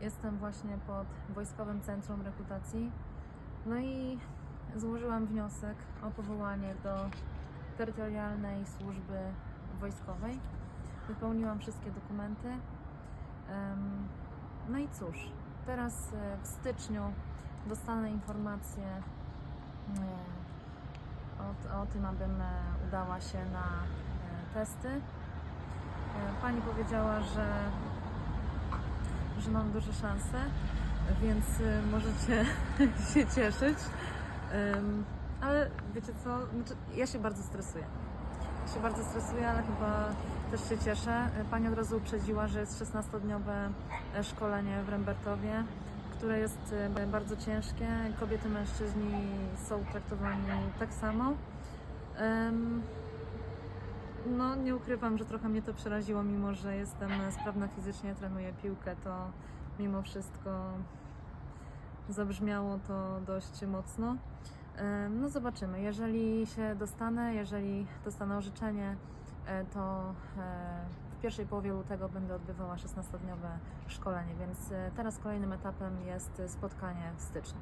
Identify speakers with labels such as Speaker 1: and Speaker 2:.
Speaker 1: Jestem właśnie pod Wojskowym Centrum Rekrutacji. No i złożyłam wniosek o powołanie do terytorialnej służby wojskowej. Wypełniłam wszystkie dokumenty. No i cóż, teraz e, w styczniu dostanę informację e, o, o tym, abym e, udała się na testy. Pani powiedziała, że, że mam duże szanse, więc e, możecie się cieszyć. Ale wiecie co, znaczy, ja się bardzo stresuję. Ja się bardzo stresuję, ale chyba też się cieszę. Pani od razu uprzedziła, że jest 16-dniowe e, szkolenie w Rembertowie, które jest e, bardzo ciężkie. Kobiety, mężczyźni są traktowani tak samo. No, nie ukrywam, że trochę mnie to przeraziło, mimo że jestem sprawna fizycznie, trenuję piłkę, to mimo wszystko zabrzmiało to dość mocno. Em, No zobaczymy. Jeżeli się dostanę, jeżeli dostanę orzeczenie, e, to e, w pierwszej połowie lutego będę odbywała 16-dniowe szkolenie, więc e, teraz kolejnym etapem jest spotkanie w styczniu.